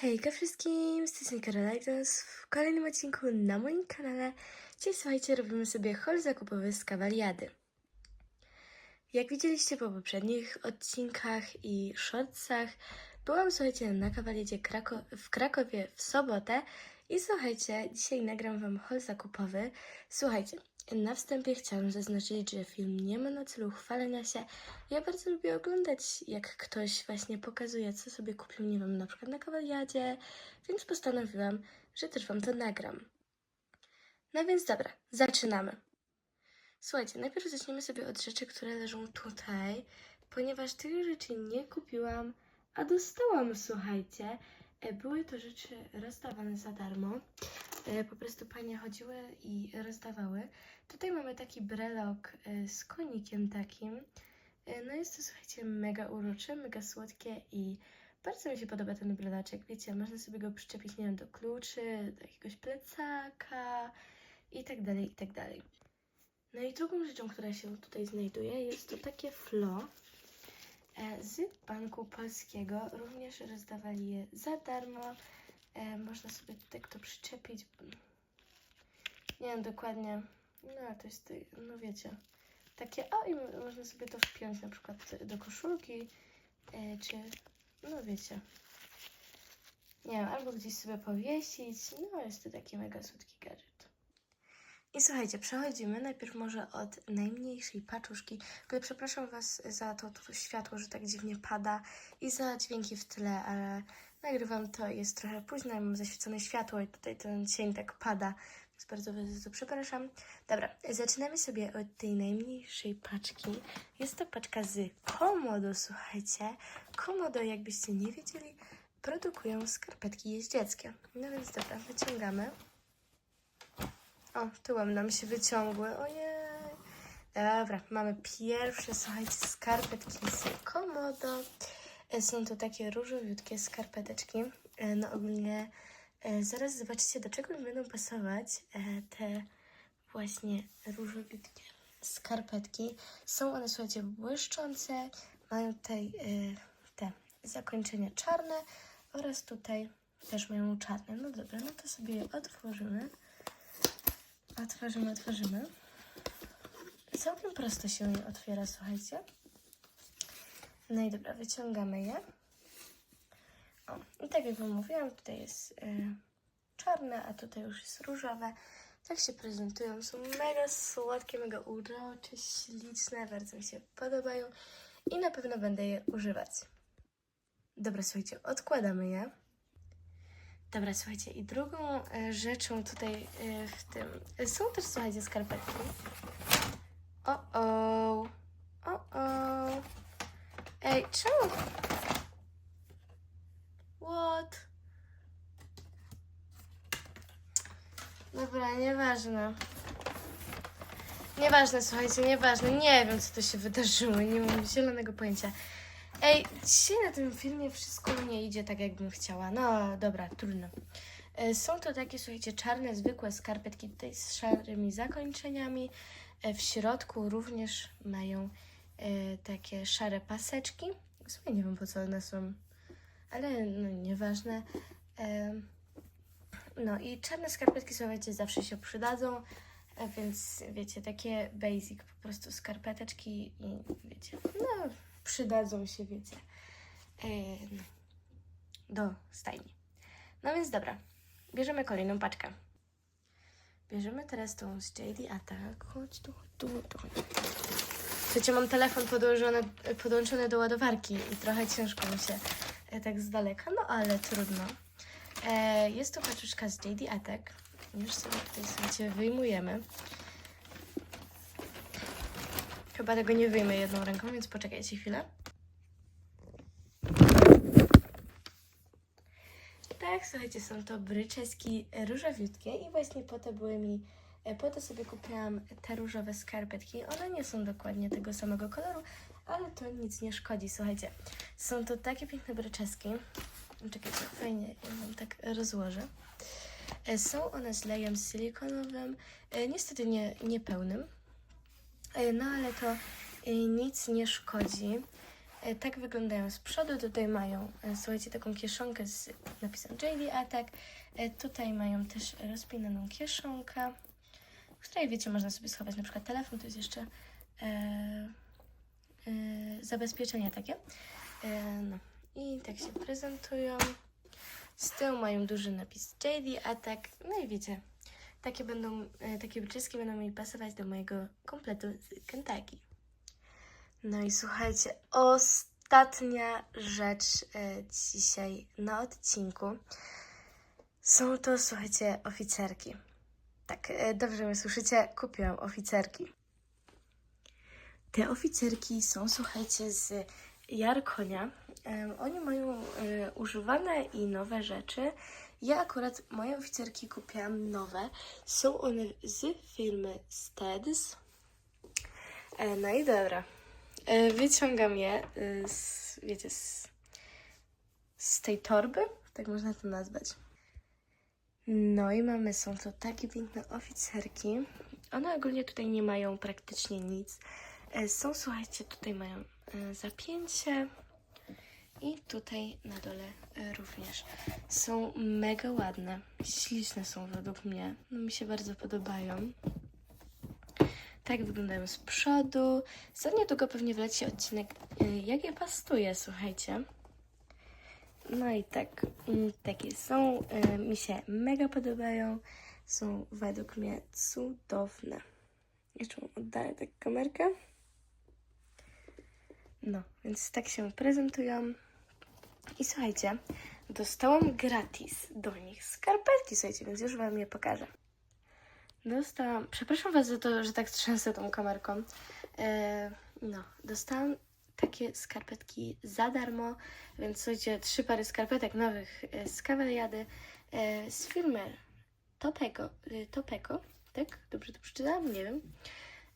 Hejka wszystkim, z tej strony Karolajdos w kolejnym odcinku na moim kanale. Dzisiaj słuchajcie, robimy sobie haul zakupowy z Kawaliady. Jak widzieliście po poprzednich odcinkach i shortsach, byłam słuchajcie na Kawaliadzie Krako w Krakowie w sobotę i słuchajcie, dzisiaj nagram wam haul zakupowy. Słuchajcie, na wstępie chciałam zaznaczyć, że film nie ma na celu chwalenia się. Ja bardzo lubię oglądać, jak ktoś właśnie pokazuje, co sobie kupił, nie wiem, na przykład na kawaliadzie, więc postanowiłam, że też wam to nagram. No więc dobra, zaczynamy. Słuchajcie, najpierw zaczniemy sobie od rzeczy, które leżą tutaj, ponieważ tych rzeczy nie kupiłam, a dostałam, słuchajcie. E, Były to rzeczy rozdawane za darmo. E, Po prostu panie chodziły i rozdawały. Tutaj mamy taki brelok e, z konikiem takim. E, No jest to, słuchajcie, mega urocze, mega słodkie i bardzo mi się podoba ten breloczek. Wiecie, można sobie go przyczepić, nie wiem, do kluczy, do jakiegoś plecaka i tak dalej, i tak dalej. No i drugą rzeczą, która się tutaj znajduje, jest to takie flo e, z Banku Polskiego. Również rozdawali je za darmo. E, Można sobie tutaj to przyczepić. Nie wiem dokładnie. No, to jest, no wiecie, takie, o i mo- można sobie to wpiąć na przykład do koszulki, e, czy, no wiecie, nie wiem, albo gdzieś sobie powiesić, no jest to taki mega słodki gadżet. I słuchajcie, przechodzimy najpierw może od najmniejszej paczuszki. Ogóle przepraszam Was za to, to światło, że tak dziwnie pada i za dźwięki w tle, ale nagrywam to jest trochę późno, mam zaświecone światło i tutaj ten cień tak pada, więc bardzo Was za to przepraszam. Dobra, zaczynamy sobie od tej najmniejszej paczki. Jest to paczka z Komodo, słuchajcie. Komodo, jakbyście nie wiedzieli, produkują skarpetki jeździeckie. No więc dobra, wyciągamy. O, tyłem nam się wyciągły. Ojej. Dobra, mamy pierwsze, słuchajcie, skarpetki z Komodo. E, Są to takie różowiutkie skarpeteczki. E, No ogólnie e, zaraz zobaczycie, do czego mi będą pasować te właśnie różowiutkie skarpetki. Są one, słuchajcie, błyszczące. Mają tutaj te zakończenia czarne oraz tutaj też mają czarne. No dobra, no to sobie je otworzymy. Otworzymy, otworzymy. Całkiem prosto się je otwiera, słuchajcie. No i dobra, wyciągamy je. O, i tak jak Wam mówiłam, tutaj jest y, czarne, a tutaj już jest różowe. Tak się prezentują. Są mega słodkie, mega urocze, śliczne, bardzo mi się podobają i na pewno będę je używać. Dobra, słuchajcie, odkładamy je. Dobra, słuchajcie, i drugą e, rzeczą tutaj e, w tym są też, słuchajcie, skarpetki. O, o, o, o. Ej, czemu? What? Dobra, nieważne. Nieważne, słuchajcie, nieważne. Nie wiem, co to się wydarzyło. Nie mam zielonego pojęcia. Ej, dzisiaj na tym filmie wszystko nie idzie tak, jakbym chciała. No, dobra, trudno. E, Są to takie, słuchajcie, czarne, zwykłe skarpetki tutaj z szarymi zakończeniami. E, W środku również mają e, takie szare paseczki. W sumie nie wiem, po co one są, ale no, nieważne. E, no i czarne skarpetki, słuchajcie, zawsze się przydadzą. E, Więc wiecie, takie basic po prostu skarpeteczki i wiecie, no przydadzą się, wiecie, do stajni. No więc dobra, bierzemy kolejną paczkę. Bierzemy teraz tą z JD Attack. Chodź tu, chodź tu, chodź tu. Słuchajcie, mam telefon podłączony, podłączony do ładowarki i trochę ciężko mi się e, tak z daleka, no ale trudno. E, jest to paczuszka z JD Attack. Już sobie tutaj, słuchajcie, wyjmujemy. Chyba tego nie wyjmę jedną ręką, więc poczekajcie chwilę. Tak, słuchajcie, są to bryczeski różowiutkie i właśnie po to były mi, po to sobie kupiłam te różowe skarpetki. One nie są dokładnie tego samego koloru, ale to nic nie szkodzi, słuchajcie. Są to takie piękne bryczeski. Czekajcie, fajnie, ja wam tak rozłożę. E, Są one z lejem silikonowym, e, niestety nie, nie pełnym, E, no ale to e, nic nie szkodzi. E, Tak wyglądają z przodu. Tutaj mają, e, słuchajcie, taką kieszonkę z napisem JD Attack. E, Tutaj mają też rozpinaną kieszonkę, której, wiecie, można sobie schować na przykład telefon. To jest jeszcze e, e, zabezpieczenie takie. E, no. I tak się prezentują. Z tyłu mają duży napis JD Attack. No i wiecie, takie będą, e, takie wyczeski będą mi pasować do mojego kompletu z Kentucky. No i słuchajcie, ostatnia rzecz e, dzisiaj na odcinku. Są to, słuchajcie, oficerki. Tak, e, dobrze mnie słyszycie, kupiłam oficerki. Te oficerki są, słuchajcie, z Jarkonia. Oni mają e, używane i nowe rzeczy. Ja akurat moje oficerki kupiłam nowe. Są one z firmy Steads. E, no i dobra. Wyciągam je z, wiecie, z, z tej torby, tak można to nazwać. No i mamy, są to takie piękne oficerki. One ogólnie tutaj nie mają praktycznie nic. E, Są, słuchajcie, tutaj mają e, zapięcie i tutaj na dole e, również. Są mega ładne, śliczne są według mnie. No mi się bardzo podobają. Tak wyglądają z przodu. Za niedługo pewnie wleci odcinek, jak je pastuję, słuchajcie. No i tak, takie są. y, Mi się mega podobają. Są według mnie cudowne. Jeszcze wam oddaję tak kamerkę. No, więc tak się prezentują. I słuchajcie, dostałam gratis do nich skarpetki, słuchajcie, więc już wam je pokażę. Dostałam. Przepraszam Was za to, że tak trzęsę tą kamerką. E, no, dostałam takie skarpetki za darmo, więc słuchajcie, trzy pary skarpetek nowych e, z Kawaliady e, z firmy Topeko. E, Topeko, tak? Dobrze to przeczytałam? Nie wiem.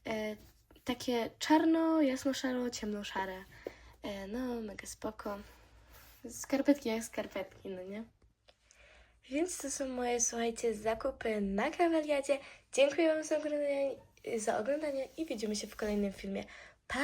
E, takie czarno, jasno-szaro, ciemno-szare. No, mega spoko. Skarpetki jak skarpetki, no nie? Więc to są moje, słuchajcie, zakupy na kawaliadzie. Dziękuję Wam za oglądanie, za oglądanie i widzimy się w kolejnym filmie. Pa!